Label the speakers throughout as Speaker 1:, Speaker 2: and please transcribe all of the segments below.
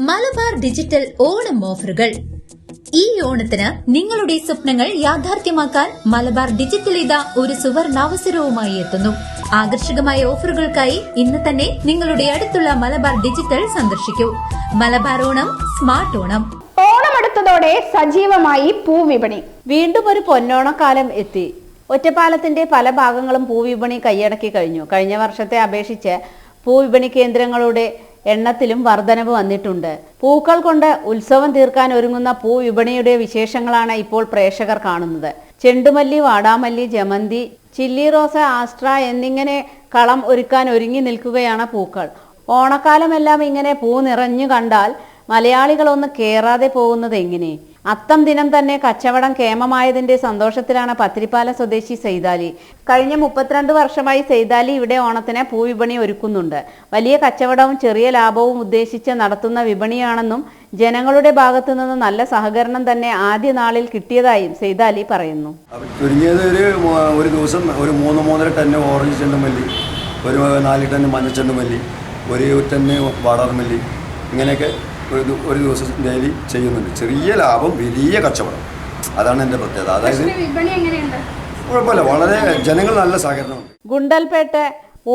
Speaker 1: Malabar digital Onam ഓഫറുകൾ. ഈ ഓണത്തിന് നിങ്ങളുടെ സ്വപ്നങ്ങൾ യാഥാർത്ഥ്യമാക്കാൻ മലബാർ ഡിജിറ്റൽ ഇത ഒരു സുവർണാവസരവുമായി എത്തുന്നു. ആകർഷകമായ ഓഫറുകൾക്കായി ഇന്ന് തന്നെ നിങ്ങളുടെ അടുത്തുള്ള മലബാർ ഡിജിറ്റൽ സന്ദർശിക്കൂ. മലബാർ ഓണം സ്മാർട്ട് ഓണം.
Speaker 2: ഓണമെടുത്തതോടെ സജീവമായി പൂവിപണി.
Speaker 3: വീണ്ടും ഒരു പൊന്നോണക്കാലം എത്തി. ഒറ്റപ്പാലത്തിന്റെ പല ഭാഗങ്ങളും പൂവിപണി കൈയടക്കി കഴിഞ്ഞു. കഴിഞ്ഞ വർഷത്തെ അപേക്ഷിച്ച് പൂവിപണി കേന്ദ്രങ്ങളുടെ എണ്ണത്തിലും വർധനവ് വന്നിട്ടുണ്ട്. പൂക്കൾ കൊണ്ട് ഉത്സവം തീർക്കാൻ ഒരുങ്ങുന്ന പൂ വിപണിയുടെ വിശേഷങ്ങളാണ് ഇപ്പോൾ പ്രേക്ഷകർ കാണുന്നത്. ചെണ്ടുമല്ലി വാടാമല്ലി ജമന്തി ചില്ലി റോസ ആസ്ട്ര എന്നിങ്ങനെ കളം ഒരുക്കാൻ ഒരുങ്ങി നിൽക്കുകയാണ് പൂക്കൾ. ഓണക്കാലമെല്ലാം ഇങ്ങനെ പൂ നിറഞ്ഞു കണ്ടാൽ മലയാളികളൊന്ന് കേറാതെ പോകുന്നത് എങ്ങനെ? അത്തം ദിനം തന്നെ കച്ചവടം കേമമായതിന്റെ സന്തോഷത്തിലാണ് പത്തിരിപ്പാല സ്വദേശി സെയ്താലി. കഴിഞ്ഞ മുപ്പത്തിരണ്ട് വർഷമായി സെയ്താലി ഇവിടെ ഓണത്തിന് പൂവിപണി ഒരുക്കുന്നുണ്ട്. വലിയ കച്ചവടവും ചെറിയ ലാഭവും ഉദ്ദേശിച്ച് നടത്തുന്ന വിപണിയാണെന്നും ജനങ്ങളുടെ ഭാഗത്തു നിന്ന് നല്ല സഹകരണം തന്നെ ആദ്യ നാളിൽ കിട്ടിയതായും സെയ്താലി പറയുന്നു.
Speaker 4: ചുരുങ്ങിയത് ഒരു ഒരു ദിവസം ഒരു മൂന്ന് മൂന്നര ടന്ന് ഓറഞ്ച് ചെണ്ടുമല്ലി ഒരു നാല് ടന്ന് മഞ്ഞ ചെണ്ടുമല്ലി ഒരു ടന്ന് വാടാർമല്ലി ഇങ്ങനെയൊക്കെ ഒരു ഒരു ദിവസം ഡെയിലി ചെയ്യുന്നുണ്ട്. ചെറിയ ലാഭം വലിയ കച്ചവടം. അതാണ് എന്റെ പ്രത്യേകത. അതായത് കുഴപ്പമില്ല. വളരെ ജനങ്ങൾ നല്ല സഹകരണമുണ്ട്.
Speaker 3: ഗുണ്ടൽപേട്ട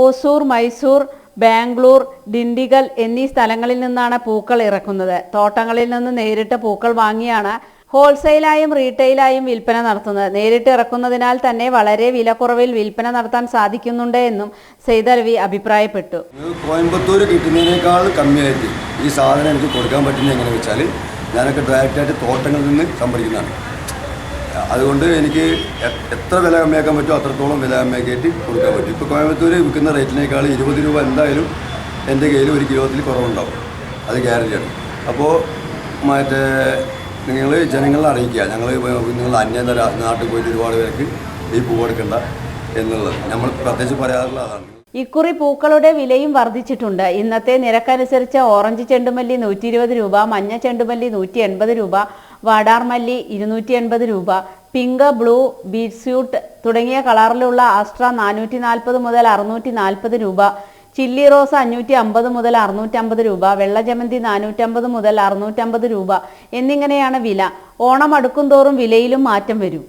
Speaker 3: ഓസൂർ മൈസൂർ ബാംഗ്ലൂർ ഡിണ്ടിഗൽ എന്നീ സ്ഥലങ്ങളിൽ നിന്നാണ് പൂക്കൾ ഇറക്കുന്നത്. തോട്ടങ്ങളിൽ നിന്ന് നേരിട്ട് പൂക്കൾ വാങ്ങിയാണ് ഹോൾസെയിലായും റീറ്റെയിലായും വിൽപ്പന നടത്തുന്നത്. നേരിട്ട് ഇറക്കുന്നതിനാൽ തന്നെ വളരെ വിലക്കുറവിൽ വിൽപ്പന നടത്താൻ സാധിക്കുന്നുണ്ട് എന്നും സെയ്തലവി അഭിപ്രായപ്പെട്ടു.
Speaker 4: കോയമ്പത്തൂർ കിട്ടുന്നതിനേക്കാൾ കമ്മിയായിട്ട് ഈ സാധനം എനിക്ക് കൊടുക്കാൻ പറ്റുന്ന എങ്ങനെ വെച്ചാൽ ഞാനൊക്കെ ഡയറക്റ്റായിട്ട് തോട്ടങ്ങളിൽ നിന്ന് സംഭരിക്കുന്നതാണ്. അതുകൊണ്ട് എനിക്ക് എത്ര വില കമ്മിയാക്കാൻ പറ്റുമോ അത്രത്തോളം വില കമ്മിയാക്കിയിട്ട് കൊടുക്കാൻ പറ്റും. ഇപ്പോൾ കോയമ്പത്തൂർ വിൽക്കുന്ന റേറ്റിനേക്കാൾ ഇരുപത് രൂപ എന്തായാലും എന്റെ കയ്യിൽ ഒരു കിലോത്തിൽ കുറവുണ്ടാവും. അത് ഗ്യാരണ്ടിയാണ് അപ്പോൾ മറ്റേ നിങ്ങൾ ജനങ്ങളെ അറിയിക്കുക. ഞങ്ങൾ നിങ്ങൾ അന്യ നാ- നാട്ടിൽ പോയിട്ട് ഒരുപാട് പേർക്ക് ഈ പൂ കൊടുക്കണ്ട എന്നുള്ളത്. നമ്മൾ പ്രത്യേകിച്ച് പറയാറുള്ള അതാണ്.
Speaker 3: ഇക്കുറി പൂക്കളുടെ വിലയും വർദ്ധിച്ചിട്ടുണ്ട്. ഇന്നത്തെ നിരക്കനുസരിച്ച് ഓറഞ്ച് ചെണ്ടുമല്ലി നൂറ്റി ഇരുപത് രൂപ മഞ്ഞ ചെണ്ടുമല്ലി നൂറ്റി എൺപത് രൂപ വാടാർമല്ലി ഇരുന്നൂറ്റി എൺപത് രൂപ പിങ്ക് ബ്ലൂ ബീറ്റ്സ്യൂട്ട് തുടങ്ങിയ കളറിലുള്ള ആസ്ട്ര നാനൂറ്റി നാൽപ്പത് മുതൽ അറുന്നൂറ്റി നാൽപ്പത് രൂപ ചില്ലി റോസ് അഞ്ഞൂറ്റി അമ്പത് മുതൽ അറുന്നൂറ്റമ്പത് രൂപ വെള്ള ജമന്തി നാനൂറ്റമ്പത് മുതൽ അറുന്നൂറ്റമ്പത് രൂപ എന്നിങ്ങനെയാണ് വില. ഓണം അടുക്കും തോറും വിലയിലും മാറ്റം വരും.